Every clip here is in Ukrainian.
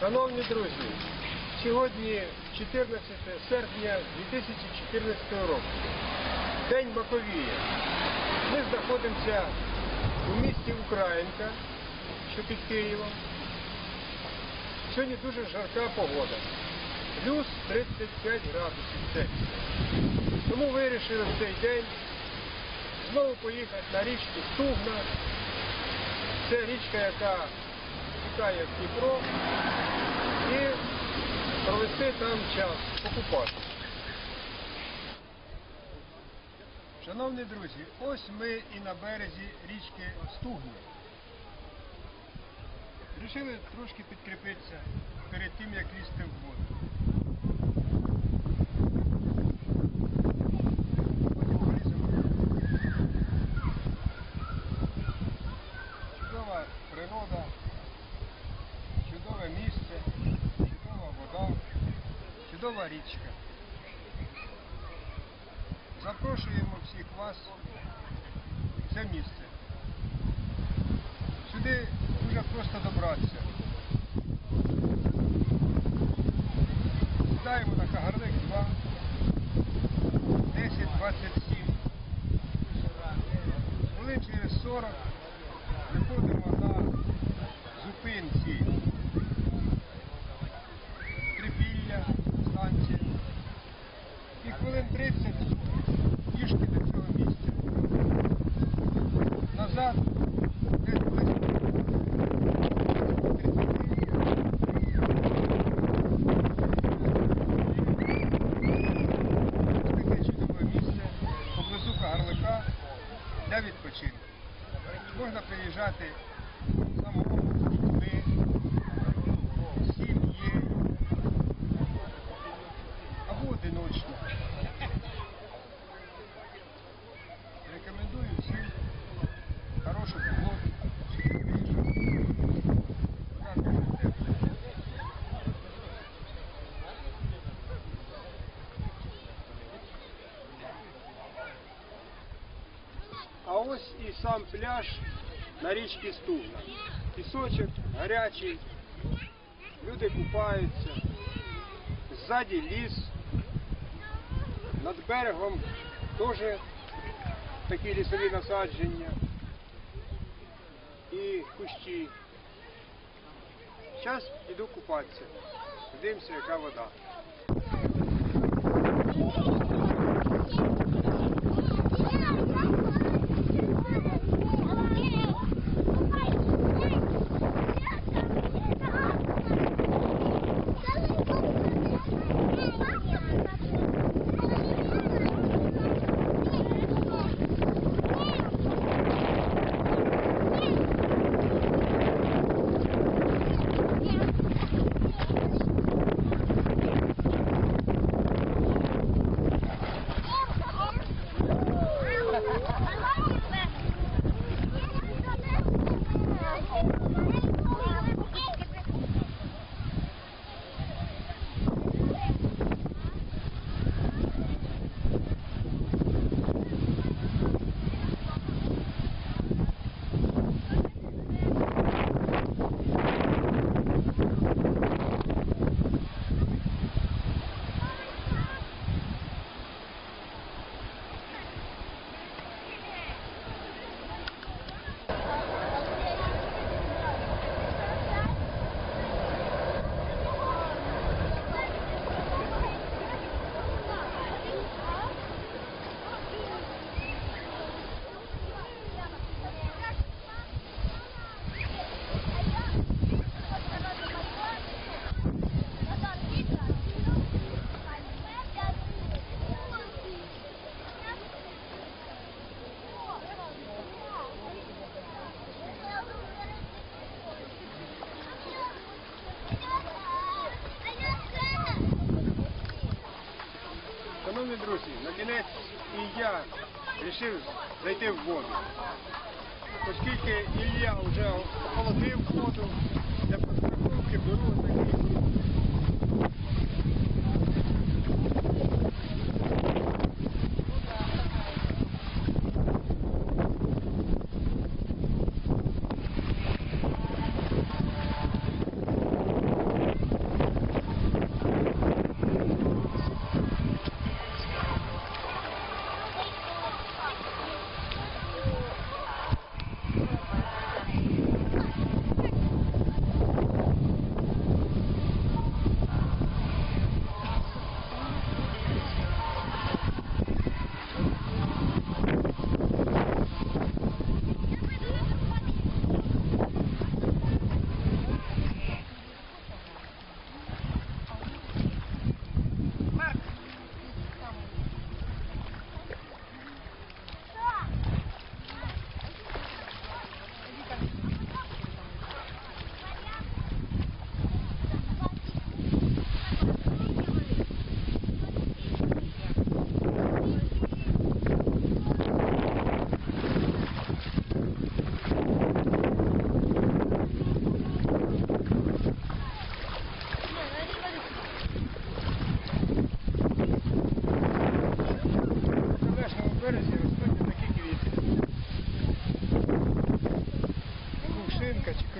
Шановні друзі, сьогодні 14 серпня 2014 року, День Маковія. Ми знаходимося у місті Українка, що під Києвом. Сьогодні дуже жарка погода. Плюс 35 градусів Цельсія. Тому вирішили в цей день знову поїхати на річку Стугна. Це річка, яка втікає в Дніпро і провести там час, покупати. Шановні друзі, ось ми і на березі річки Стугна. Рішили трошки підкріпитися перед тим, як лізти в воду. Потім поліземо. Чудова природа, чудове місце, чудова вода, чудова річка. Запрошуємо всіх вас в це місце. Сюди дуже просто добратися. Сідаємо на Кагарлик 2, 10-27. Хвилин через 40 І хвилин 30 пішки до цього місця. Назад десь близько 30. Таке чудове місце поблизу Кагарлика для відпочинку. Можна приїжджати одиночно. Рекомендую всім хорошу погоду. сюди приїжджати. Вона дуже тепла. А ось і сам пляж на річці Стугна. Пісочок гарячий, люди купаються, ззаді ліс, Над берегом теж такі лісові насадження і кущі. Зараз іду купатися. Дивимося, яка вода. Шановні друзі, на кінець і я вирішив зайти в воду. Оскільки Ілля вже охолодив воду, для постраховки беру такий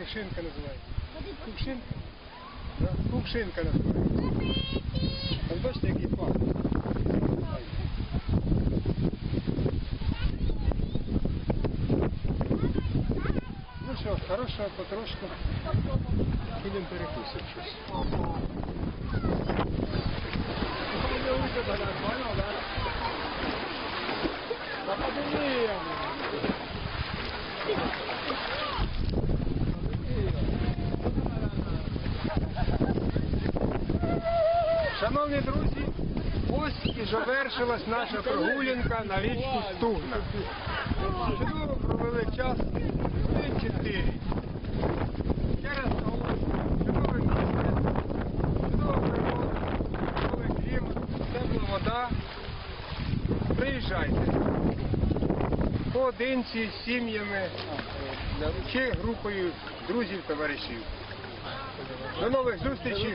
кувшинка називається. Кувшинка? Да, кувшинка називається. Там бачите, який. Ну що, хорошо, потрошку. Підемо перекусимо щось. Та Шановні друзі, ось і завершилась наша прогулянка на річку Стугна. Чудово провели час один чотири. Ще раз наголошую, чудове місце, чудова природа, клімат, тепла вода. Приїжджайте. Поодинці, з сім'ями чи групою друзів, товаришів. До нових зустрічей.